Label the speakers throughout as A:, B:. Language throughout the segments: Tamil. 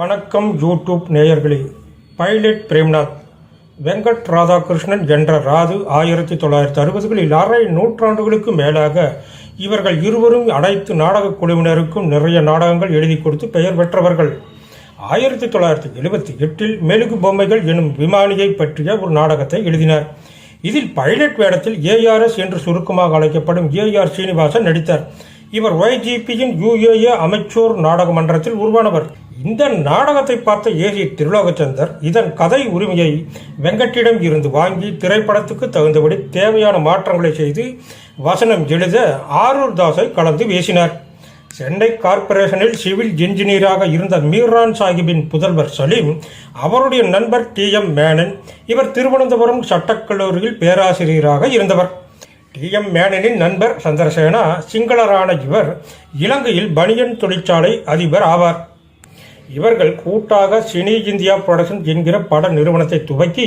A: வணக்கம் யூடியூப் நேயர்களே. பைலட் பிரேம்நாத். வெங்கட் ராதாகிருஷ்ணன் என்ற ராது ஆயிரத்தி தொள்ளாயிரத்தி அறுபதுகளில் அரை நூற்றாண்டுகளுக்கு மேலாக இவர்கள் இருவரும் அனைத்து நாடகக் குழுவினருக்கும் நிறைய நாடகங்கள் எழுதி கொடுத்து பெயர் பெற்றவர்கள். ஆயிரத்தி தொள்ளாயிரத்தி எழுபத்தி எட்டில் மெழுகு பொம்மைகள் எனும் விமானியை பற்றிய ஒரு நாடகத்தை எழுதினார். இதில் பைலட் வேடத்தில் ஏஆர்எஸ் என்று சுருக்கமாக அழைக்கப்படும் ஏஆர் சீனிவாசன் நடித்தார். இவர் ஒய்ஜிபியின் யுஏஏ அமைச்சோர் நாடக மன்றத்தில் உருவானவர். இந்த நாடகத்தை பார்த்த ஏசி திருலோகச்சந்தர் இதன் கதை உரிமையை வெங்கட்டிடம் இருந்து வாங்கி திரைப்படத்துக்கு தகுந்தபடி தேவையான மாற்றங்களை செய்து வசனம் எழுத ஆரூர் தாஸை கலந்து பேசினார். சென்னை கார்ப்பரேஷனில் சிவில் இன்ஜினியராக இருந்த மீரான் சாஹிப்பின் புதல்வர் சலீம் அவருடைய நண்பர் டி எம் மேனன் இவர் திருவனந்தபுரம் சட்டக்கல்லூரியில் பேராசிரியராக இருந்தவர். டி எம் மேனனின் நண்பர் சந்திரசேனா சிங்களரான இவர் இலங்கையில் பனியன் தொழிற்சாலை அதிபர் ஆவார். இவர்கள் கூட்டாக சினி இந்தியா புரொடக்ஷன் என்கிற பட நிறுவனத்தை துவக்கி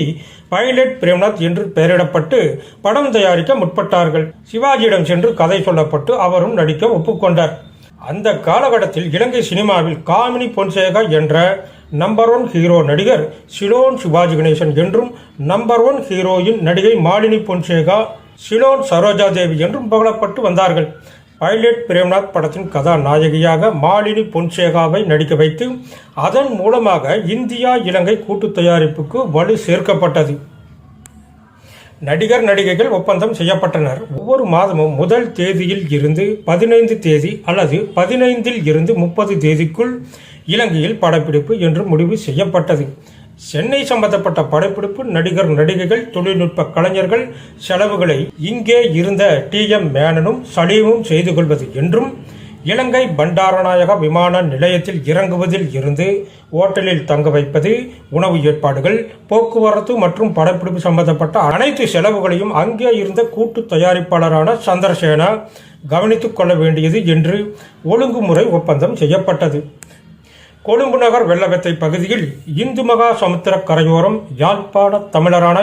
A: பைலட் பிரேம்நாத் என்று பெயரிடப்பட்டு படம் தயாரிக்க முற்பட்டார்கள். சிவாஜியிடம் சென்று கதை சொல்லப்பட்டு அவரும் நடிக்க ஒப்புக்கொண்டார். அந்த காலகட்டத்தில் இலங்கை சினிமாவில் காமினி பொன்சேகா என்ற நம்பர் ஒன் ஹீரோ நடிகர் சிலோன் சிவாஜி கணேசன் என்றும் நம்பர் ஒன் ஹீரோயின் நடிகை மாலினி பொன்சேகா சிலோன் சரோஜா தேவி என்றும் புகழப்பட்டு வந்தார்கள். பைலட் பிரேம்நாத் படத்தின் கதாநாயகியாக மாலினி பொன்சேகாவை நடிக்க வைத்து அதன் மூலமாக இந்தியா இலங்கை கூட்டு தயாரிப்புக்கு வலு சேர்க்கப்பட்டது. நடிகர் நடிகைகள் ஒப்பந்தம் செய்யப்பட்டனர். ஒவ்வொரு மாதமும் முதல் தேதியில் இருந்து பதினைந்து தேதி அல்லது பதினைந்தில் இருந்து முப்பது தேதிக்குள் இலங்கையில் படப்பிடிப்பு என்று முடிவு செய்யப்பட்டது. சென்னை சம்பந்தப்பட்ட படப்பிடிப்பு நடிகர் நடிகைகள் தொழில்நுட்ப கலைஞர்கள் செலவுகளை இங்கே இருந்த டி. எம். மேனனும் சலீமும் செய்து கொள்வது என்றும் இலங்கை பண்டாரநாயக விமான நிலையத்தில் இறங்குவதில் இருந்து ஓட்டலில் தங்க வைப்பது உணவு ஏற்பாடுகள் போக்குவரத்து மற்றும் படப்பிடிப்பு சம்பந்தப்பட்ட அனைத்து செலவுகளையும் அங்கே இருந்த கூட்டு தயாரிப்பாளரான சந்திரசேனா கவனித்துக் கொள்ள வேண்டியது என்று ஒழுங்குமுறை ஒப்பந்தம் செய்யப்பட்டது. கொழும்பு நகர் வெள்ளவத்தை பகுதியில் இந்து மகா சமுத்திர கரையோரம் யாழ்ப்பாண தமிழரான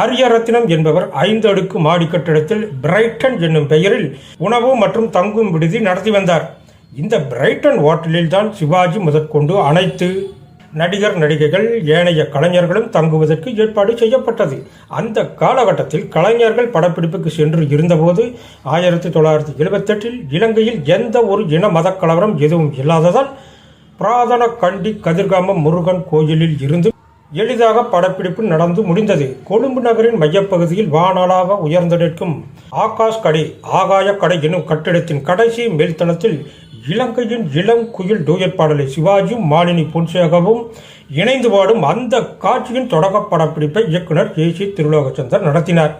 A: அரியரத்தினம் என்பவர் ஐந்து அடுக்கு மாடி கட்டிடத்தில் பிரைட்டன் என்னும் பெயரில் உணவு மற்றும் தங்கும் விடுதி நடத்தி வந்தார். இந்த பிரைட்டன் ஹோட்டலில் தான் சிவாஜி முதற்கொண்டு அனைத்து நடிகர் நடிகைகள் ஏனைய கலைஞர்களும் தங்குவதற்கு ஏற்பாடு செய்யப்பட்டது. அந்த காலகட்டத்தில் கலைஞர்கள் படப்பிடிப்புக்கு சென்று இருந்தபோது ஆயிரத்தி தொள்ளாயிரத்தி எழுபத்தெட்டில் இலங்கையில் எந்த ஒரு இன மத கலவரம் எதுவும் இல்லாததால் புராதன கண்டி கதிர்காம முருகன் கோயிலில் இருந்து எளிதாக படப்பிடிப்பு நடந்து முடிந்தது. கொழும்பு நகரின் மையப்பகுதியில் வானாளாக உயர்ந்து நிற்கும் ஆகாஷ் கடை ஆகாய கடை எனும் கட்டிடத்தின் கடைசி மேல்தளத்தில் இலங்கையின் இளம் குயில் டூயட் பாடலை சிவாஜியும் மாலினி பொன்சேகவும் இணைந்து பாடும் அந்த காட்சியின் தொடக்க படப்பிடிப்பை இயக்குனர் ஏ சி. திருலோகச்சந்தர் நடத்தினார்.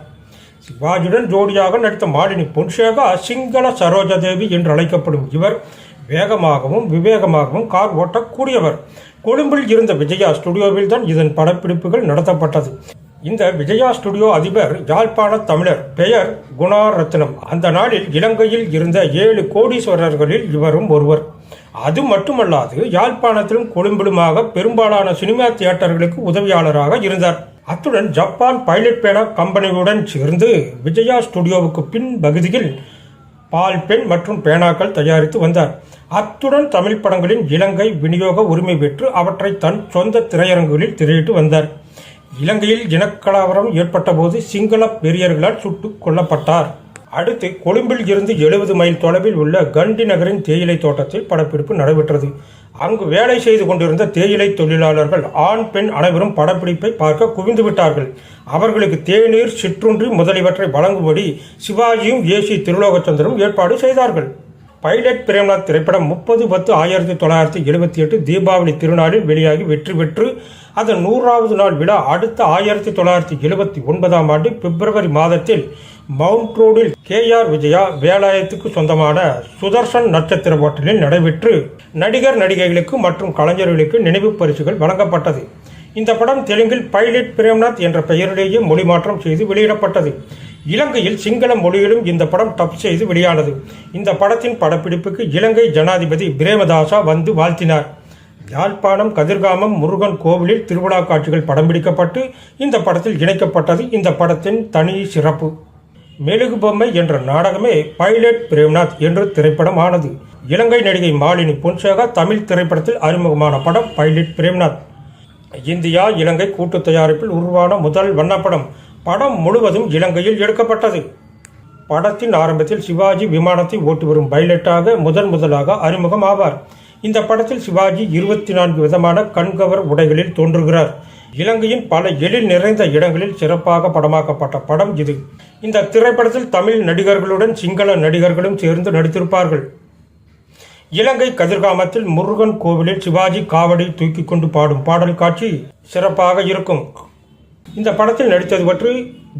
A: சிவாஜியுடன் ஜோடியாக நடித்த மாலினி பொன்சேகா சிங்கள சரோஜாதேவி என்று அழைக்கப்படும் இவர் வேகமாகவும் விவேகமாகவும் கார் ஓட்டக்கூடியவர். கொழும்பில் இருந்த விஜயா ஸ்டுடியோவில் தான் இதன் படப்பிடிப்புகள் நடத்தப்பட்டது. இந்த விஜயா ஸ்டுடியோ அதிபர் யாழ்ப்பாண தமிழர் பெயர் குணாரத்னம். அந்த நாளில் இலங்கையில் இருந்த ஏழு கோடீஸ்வரர்களில் இவரும் ஒருவர். அது மட்டுமல்லாது யாழ்ப்பாணத்திலும் கொழும்பிலுமாக பெரும்பாலான சினிமா தியேட்டர்களுக்கு உதவியாளராக இருந்தார். அத்துடன் ஜப்பான் பைலட் பேனா கம்பெனியுடன் சேர்ந்து விஜயா ஸ்டுடியோவுக்கு பின் பகுதியில் பால் பெண் மற்றும் பேனாக்கள் தயாரித்து வந்தார். அத்துடன் தமிழ் படங்களின் இலங்கை விநியோக உரிமை பெற்று அவற்றை தன் சொந்த திரையரங்குகளில் திரையிட்டு வந்தார். இலங்கையில் இனக்கலவரம் ஏற்பட்டபோது சிங்கள பெரியர்களால் சுட்டுக் கொல்லப்பட்டார். அடுத்து கொழும்பில் இருந்து எழுபது மைல் தொலைவில் உள்ள கண்டி நகரின் தேயிலை தோட்டத்தில் படப்பிடிப்பு நடைபெற்றது. அங்கு வேலை செய்து கொண்டிருந்த தேயிலை தொழிலாளர்கள் ஆண் பெண் அனைவரும் படப்பிடிப்பை பார்க்க குவிந்து விட்டார்கள். அவர்களுக்கு தேநீர் சிற்றுன்றி முதலியவற்றை வழங்கும்படி சிவாஜியும் ஏசி திருலோகச்சந்திரும் ஏற்பாடு செய்தார்கள். பைலட் பிரேம்நாத் திரைப்படம் முப்பது பத்து ஆயிரத்தி தொள்ளாயிரத்தி எழுபத்தி எட்டு தீபாவளி திருநாளில் வெளியாகி வெற்றி பெற்று அதன் நூறாவது நாள் விழா அடுத்த ஆயிரத்தி தொள்ளாயிரத்தி எழுபத்தி ஒன்பதாம் ஆண்டு பிப்ரவரி மாதத்தில் மவுண்ட் ரோடில் கே ஆர் விஜயா வேலாயத்துக்கு சொந்தமான சுதர்சன் நட்சத்திர ஹோட்டலில் நடைபெற்று நடிகர் நடிகைகளுக்கு மற்றும் கலைஞர்களுக்கு நினைவு பரிசுகள் வழங்கப்பட்டது. இந்த படம் தெலுங்கில் பைலட் பிரேம்நாத் என்ற பெயரிலேயே மொழிமாற்றம் செய்து வெளியிடப்பட்டது. இலங்கையில் சிங்கள மொழியிலும் இந்த படம் டப் செய்து வெளியானது. இந்த படத்தின் படப்பிடிப்புக்கு இலங்கை ஜனாதிபதி பிரேமதாசா வந்து வாழ்த்தினார். யாழ்ப்பாணம் கதிர்காமம் முருகன் கோவிலில் திருவிழா காட்சிகள் படம் பிடிக்கப்பட்டு இந்த படத்தில் இணைக்கப்பட்டது. இந்த படத்தின் தனி சிறப்பு. மெழுகு பொம்மை என்ற நாடகமே பைலட் பிரேம்நாத் என்று திரைப்படமானது. இலங்கை நடிகை மாலினி பொன்சேகா தமிழ் திரைப்படத்தில் அறிமுகமான படம் பைலட் பிரேம்நாத். இந்தியா இலங்கை கூட்டு தயாரிப்பில் உருவான முதல் வண்ணப்படம். படம் முழுவதும் இலங்கையில் எடுக்கப்பட்டது. படத்தின் ஆரம்பத்தில் சிவாஜி விமானத்தை ஓட்டி வரும் பைலட்டாக முதன் முதலாக அறிமுகம் ஆவார். இந்த படத்தில் சிவாஜி இருபத்தி நான்கு விதமான கண்கவர் உடைகளில் தோன்றுகிறார். இலங்கையின் பல எழில் நிறைந்த இடங்களில் சிறப்பாக படமாக்கப்பட்ட படம் இது. இந்த திரைப்படத்தில் தமிழ் நடிகர்களுடன் சிங்கள நடிகர்களும் சேர்ந்து நடித்திருப்பார்கள். இலங்கை கதிர்காமத்தில் முருகன் கோவிலில் சிவாஜி காவடி தூக்கி கொண்டு பாடும் பாடல் காட்சி சிறப்பாக இருக்கும். இந்த படத்தில் நடித்தது பற்றி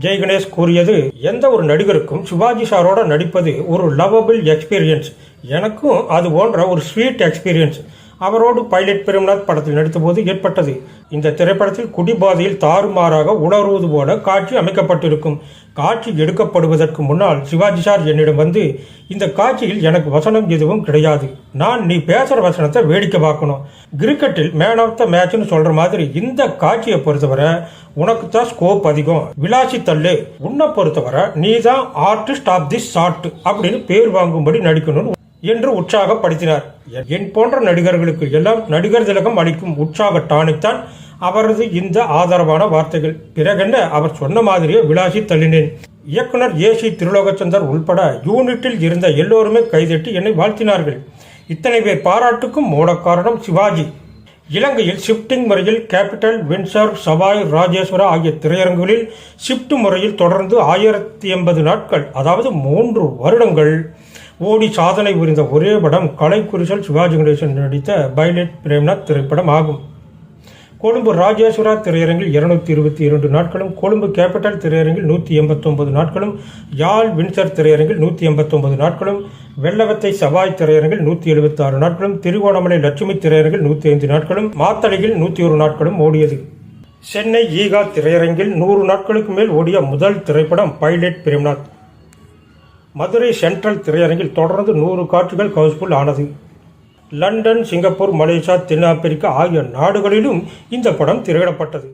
A: ஜெய் கணேஷ் கூறியது எந்த ஒரு நடிகருக்கும் சிவாஜி சாரோட நடிப்பது ஒரு லவபிள் எக்ஸ்பீரியன்ஸ் எனக்கும் அது போன்ற ஒரு ஸ்வீட் எக்ஸ்பீரியன்ஸ் அவரோடு பைலட் பிரேம்நாத் படத்தில் நடித்தபோது ஏற்பட்டது. இந்த திரைப்படத்தில் குடிபாதையில் தாறுமாறாக உணர்வது போல காட்சி அமைக்கப்பட்டிருக்கும். காட்சி எடுக்கப்படுவதற்கு முன்னால் சிவாஜி சார் என்னிடம் வந்து இந்த காட்சியில் எனக்கு வசனம் எதுவும் கிடையாது. நான் நீ பேசுற வசனத்தை வேடிக்கை பார்க்கணும். கிரிக்கெட்டில் மேன் ஆஃப் த மேட்ச்னு சொல்ற மாதிரி இந்த காட்சியை பொறுத்தவரை உனக்கு தான் ஸ்கோப் அதிகம். விலாசி தள்ளு. உன்னை பொறுத்தவரை நீ தான் ஆர்டிஸ்ட் ஆஃப் தி ஷார்ட் அப்படின்னு பேர் வாங்கும்படி நடிக்கணும்னு என்று உற்சாகப்படுத்தினார். என் போன்ற நடிகர்களுக்கு எல்லாம் நடிகர் திலகம் அளிக்கும் உற்சாக டானிக்தான் அவரது இந்த ஆதரவான வார்த்தைகள். பிறகென்ன அவர் சொன்ன மாதிரியே விளாசி தள்ளினேன். இயக்குனர் ஏசி திருலோகச்சந்தர் உள்பட யூனிட்டில் இருந்த எல்லோருமே கைதட்டி என்னை வாழ்த்தினார்கள். இத்தனை பேர் பாராட்டுக்கும் மூல காரணம் சிவாஜி. இலங்கையில் ஷிப்டிங் முறையில் கேபிட்டல் வின்சர் சவாய் ராஜேஸ்வரா ஆகிய திரையரங்குகளில் ஷிப்ட் முறையில் தொடர்ந்து ஆயிரத்தி எண்பது நாட்கள் அதாவது மூன்று வருடங்கள் ஓடி சாதனை புரிந்த ஒரே படம் கலைக்குரிசல் சிவாஜி கணேசன் நடித்த பைலட் பிரேம்நாத் திரைப்படம் ஆகும் கொழும்பு ராஜேஸ்வரா திரையரங்கில் இருநூத்தி இருபத்தி இரண்டு நாட்களும் கொழும்பு கேபிட்டல் திரையரங்கில் நூற்றி எண்பத்தொன்பது நாட்களும் யாழ் வின்சர் திரையரங்கில் நூற்றி எண்பத்தொன்பது நாட்களும் வெள்ளவத்தை சவாய் திரையரங்கில் நூற்றி எழுபத்தி ஆறு நாட்களும் திருகோணமலை லட்சுமி திரையரங்கில் நூற்றி ஐந்து நாட்களும் மாத்தளையில் நூற்றி ஒரு நாட்களும் ஓடியது. சென்னை ஈகா திரையரங்கில் நூறு நாட்களுக்கு மேல் ஓடிய முதல் திரைப்படம் பைலட் பிரேம்நாத். மதுரை சென்ட்ரல் திரையரங்கில் தொடர்ந்து நூறு காட்சிகள் ஹவுஸ்ஃபுல் ஆனது. லண்டன் சிங்கப்பூர் மலேசியா தென்னாப்பிரிக்கா ஆகிய நாடுகளிலும் இந்த படம் திரையிடப்பட்டது.